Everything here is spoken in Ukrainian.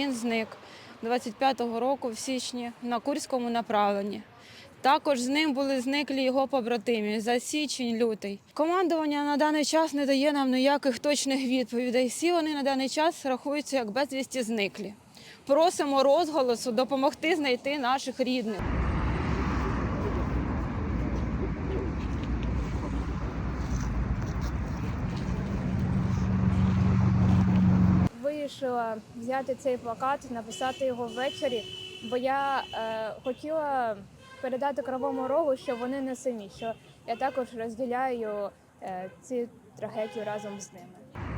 Він зник 25-го року в січні на Курському направленні. Також з ним були зниклі його побратимі за січень, лютий. Командування на даний час не дає нам ніяких точних відповідей. Всі вони на даний час рахуються як безвісті зниклі. Просимо розголосу допомогти знайти наших рідних. Вирішила взяти цей плакат, написати його ввечері, бо я е, хотіла передати кривому рогу, що вони не самі, що я також розділяю е, цю трагедію разом з ними.